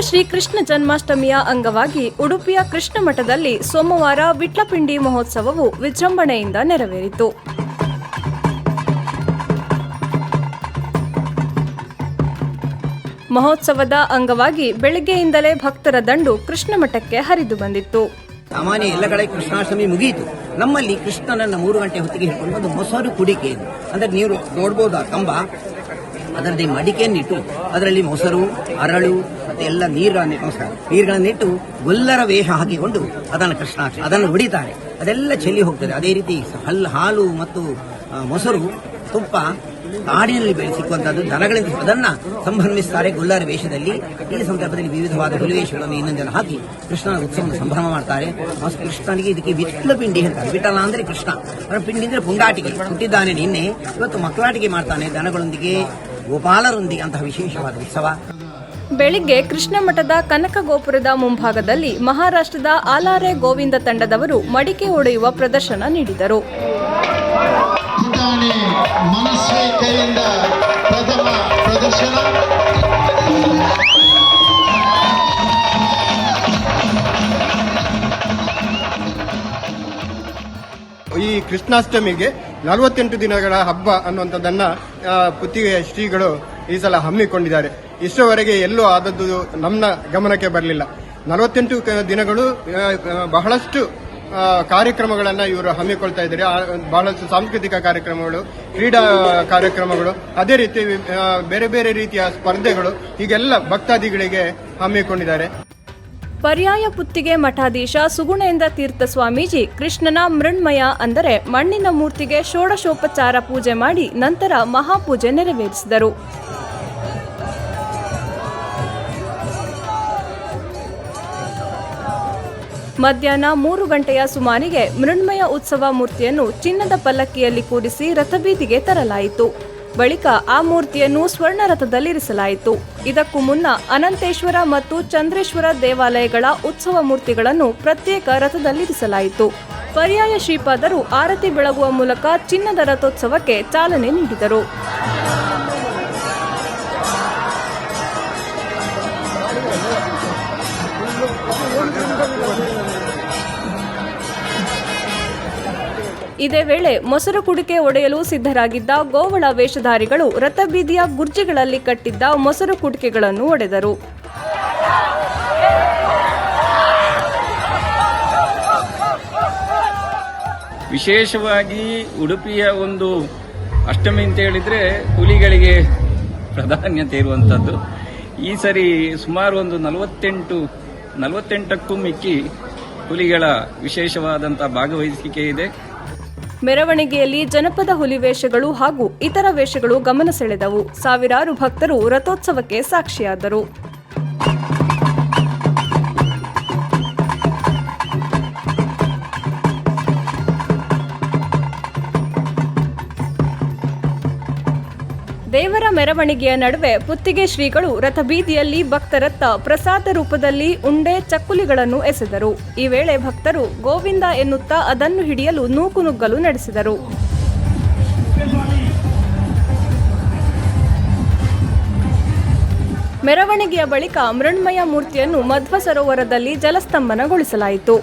ಶ್ರೀಕೃಷ್ಣ ಜನ್ಮಾಷ್ಟಮಿಯ ಅಂಗವಾಗಿ ಉಡುಪಿಯ ಕೃಷ್ಣ ಮಠದಲ್ಲಿ ಸೋಮವಾರ ವಿಟ್ಲಪಿಂಡಿ ಮಹೋತ್ಸವವು ವಿಜೃಂಭಣೆಯಿಂದ ನೆರವೇರಿತು. ಮಹೋತ್ಸವದ ಅಂಗವಾಗಿ ಬೆಳಗ್ಗೆಯಿಂದಲೇ ಭಕ್ತರ ದಂಡು ಕೃಷ್ಣ ಮಠಕ್ಕೆ ಹರಿದು ಬಂದಿತ್ತು. ಸಾಮಾನ್ಯ ಎಲ್ಲ ಕಡೆ ಕೃಷ್ಣಾಷ್ಟಮಿ ಮುಗಿಯಿತು. ನಮ್ಮಲ್ಲಿ ಕೃಷ್ಣನನ್ನ ಮೂರು ಗಂಟೆ ಹೊತ್ತಿಗೆ ಹಿಡ್ಕೊಂಡು ಒಂದು ಮೊಸರು ಕುಡಿಕೆ. ಅಂದ್ರೆ ನೀವು ನೋಡ್ಬೋದು ಆ ಕಂಬ? ಅದರಲ್ಲಿ ಮಡಿಕೆಯನ್ನಿಟ್ಟು ಅದರಲ್ಲಿ ಮೊಸರು, ಅರಳು, ಮತ್ತೆ ಎಲ್ಲ ನೀರನ್ನು ನೀರುಗಳನ್ನಿಟ್ಟು ಗೊಲ್ಲರ ವೇಷ ಹಾಕಿಕೊಂಡು ಅದನ್ನು ಕೃಷ್ಣ ಅದನ್ನು ಹೊಡಿತಾರೆ. ಅದೆಲ್ಲ ಚೆಲ್ಲಿ ಹೋಗ್ತದೆ. ಅದೇ ರೀತಿ ಹಲ್ಲು ಹಾಲು ಮತ್ತು ಮೊಸರು, ತುಪ್ಪ ಕಾಡಿನಲ್ಲಿ ಬೆಳೆಸಿಕ್ಕುವಂತಹದ್ದು ದನಗಳಿಂದ ಅದನ್ನ ಸಂಭ್ರಮಿಸ್ತಾರೆ ಗೊಲ್ಲರ ವೇಷದಲ್ಲಿ. ಈ ಸಂದರ್ಭದಲ್ಲಿ ವಿವಿಧವಾದ ಹುಲಿವೇಷಗಳನ್ನು ಇನ್ನೊಂದೆಲ್ಲ ಹಾಕಿ ಕೃಷ್ಣನ ಉತ್ಸವವನ್ನು ಸಂಭ್ರಮ ಮಾಡ್ತಾರೆ. ಕೃಷ್ಣನಿಗೆ ಇದಕ್ಕೆ ವಿಟ್ಲ ಪಿಂಡಿ ಹೇಳ್ತಾರೆ. ವಿಠಲ ಅಂದ್ರೆ ಕೃಷ್ಣ. ಪಿಂಡಿ ಅಂದ್ರೆ ಪುಂಡಾಟಿಕೆ. ಹುಟ್ಟಿದ್ದಾನೆ ನಿನ್ನೆ. ಇವತ್ತು ಮಕ್ಕಳಾಟಿಕೆ ಮಾಡ್ತಾನೆ ದನಗಳೊಂದಿಗೆ. ಗೋಪಾಲರೊಂದಿಗೆ ಅಂತಹ ವಿಶೇಷವಾದ ಉತ್ಸವ. ಬೆಳಿಗ್ಗೆ ಕೃಷ್ಣ ಮಠದ ಕನಕ ಗೋಪುರದ ಮುಂಭಾಗದಲ್ಲಿ ಮಹಾರಾಷ್ಟ್ರದ ಆಲಾರೆ ಗೋವಿಂದ ತಂಡದವರು ಮಡಿಕೆ ಒಡೆಯುವ ಪ್ರದರ್ಶನ ನೀಡಿದರು. ಈ ಕೃಷ್ಣಾಷ್ಟಮಿಗೆ ನಲವತ್ತೆಂಟು ದಿನಗಳ ಹಬ್ಬ ಅನ್ನುವಂಥದ್ದನ್ನ ಪುತ್ತಿಗೆಯ ಪುತ್ತಿಗೆ ಶ್ರೀಗಳು ಈ ಸಲ ಹಮ್ಮಿಕೊಂಡಿದ್ದಾರೆ. ಇಷ್ಟವರೆಗೆ ಎಲ್ಲೂ ಆದದ್ದು ನಮ್ಮ ಗಮನಕ್ಕೆ ಬರಲಿಲ್ಲ. ನಲವತ್ತೆಂಟು ದಿನಗಳು ಬಹಳಷ್ಟು ಕಾರ್ಯಕ್ರಮಗಳನ್ನ ಇವರು ಹಮ್ಮಿಕೊಳ್ತಾ ಇದ್ದಾರೆ. ಬಹಳಷ್ಟು ಸಾಂಸ್ಕೃತಿಕ ಕಾರ್ಯಕ್ರಮಗಳು, ಕ್ರೀಡಾ ಕಾರ್ಯಕ್ರಮಗಳು, ಅದೇ ರೀತಿ ಬೇರೆ ಬೇರೆ ರೀತಿಯ ಸ್ಪರ್ಧೆಗಳು, ಹೀಗೆಲ್ಲ ಭಕ್ತಾದಿಗಳಿಗೆ ಹಮ್ಮಿಕೊಂಡಿದ್ದಾರೆ. ಪರ್ಯಾಯ ಪುತ್ತಿಗೆ ಮಠಾಧೀಶ ಸುಗುಣೇಂದ್ರ ತೀರ್ಥ ಸ್ವಾಮೀಜಿ ಕೃಷ್ಣನ ಮೃಣ್ಮಯ ಅಂದರೆ ಮಣ್ಣಿನ ಮೂರ್ತಿಗೆ ಷೋಡಶೋಪಚಾರ ಪೂಜೆ ಮಾಡಿ ನಂತರ ಮಹಾಪೂಜೆ ನೆರವೇರಿಸಿದರು. ಮಧ್ಯಾಹ್ನ ಮೂರು ಗಂಟೆಯ ಸುಮಾರಿಗೆ ಮೃಣ್ಮಯ ಉತ್ಸವ ಮೂರ್ತಿಯನ್ನು ಚಿನ್ನದ ಪಲ್ಲಕ್ಕಿಯಲ್ಲಿ ಕೂರಿಸಿ ರಥಬೀದಿಗೆ ತರಲಾಯಿತು. ಬಳಿಕ ಆ ಮೂರ್ತಿಯನ್ನು ಸ್ವರ್ಣರಥದಲ್ಲಿರಿಸಲಾಯಿತು. ಇದಕ್ಕೂ ಮುನ್ನ ಅನಂತೇಶ್ವರ ಮತ್ತು ಚಂದ್ರೇಶ್ವರ ದೇವಾಲಯಗಳ ಉತ್ಸವ ಮೂರ್ತಿಗಳನ್ನು ಪ್ರತ್ಯೇಕ ರಥದಲ್ಲಿರಿಸಲಾಯಿತು. ಪರ್ಯಾಯ ಶ್ರೀಪಾದರು ಆರತಿ ಬೆಳಗುವ ಮೂಲಕ ಚಿನ್ನದ ರಥೋತ್ಸವಕ್ಕೆ ಚಾಲನೆ ನೀಡಿದರು. ಇದೇ ವೇಳೆ ಮೊಸರು ಕುಡಿಕೆ ಒಡೆಯಲು ಸಿದ್ಧರಾಗಿದ್ದ ಗೋವಳ ವೇಷಧಾರಿಗಳು ರಥಬೀದಿಯ ಗುರ್ಜಿಗಳಲ್ಲಿ ಕಟ್ಟಿದ್ದ ಮೊಸರು ಕುಡಿಕೆಗಳನ್ನು ಒಡೆದರು. ವಿಶೇಷವಾಗಿ ಉಡುಪಿಯ ಒಂದು ಅಷ್ಟಮಿ ಅಂತ ಹೇಳಿದ್ರೆ ಹುಲಿಗಳಿಗೆ ಪ್ರಾಧಾನ್ಯತೆ ಇರುವಂಥದ್ದು ಈ ಸರಿ ಸುಮಾರು ಒಂದು ನಲವತ್ತೆಂಟು, ನಲವತ್ತೆಂಟಕ್ಕೂ ಮಿಕ್ಕಿ ಹುಲಿಗಳ ವಿಶೇಷವಾದಂಥ ಭಾಗವಹಿಸಿಕೆ ಇದೆ. ಮೆರವಣಿಗೆಯಲ್ಲಿ ಜನಪದ ಹುಲಿ ವೇಷಗಳು ಹಾಗೂ ಇತರ ವೇಷಗಳು ಗಮನ ಸೆಳೆದವು. ಸಾವಿರಾರು ಭಕ್ತರು ರಥೋತ್ಸವಕ್ಕೆ ಸಾಕ್ಷಿಯಾದರು. ದೇವರ ಮೆರವಣಿಗೆಯ ನಡುವೆ ಪುತ್ತಿಗೆ ಶ್ರೀಗಳು ರಥಬೀದಿಯಲ್ಲಿ ಭಕ್ತರತ್ತ ಪ್ರಸಾದ ರೂಪದಲ್ಲಿ ಉಂಡೆ ಚಕ್ಕುಲಿಗಳನ್ನು ಎಸೆದರು. ಈ ವೇಳೆ ಭಕ್ತರು ಗೋವಿಂದ ಎನ್ನುತ್ತಾ ಅದನ್ನು ಹಿಡಿಯಲು ನೂಕುನುಗ್ಗಲು ನಡೆಸಿದರು. ಮೆರವಣಿಗೆಯ ಬಳಿಕ ಮೃಣ್ಮಯ ಮೂರ್ತಿಯನ್ನು ಮಧ್ವ ಸರೋವರದಲ್ಲಿ ಜಲಸ್ತಂಭನಗೊಳಿಸಲಾಯಿತು.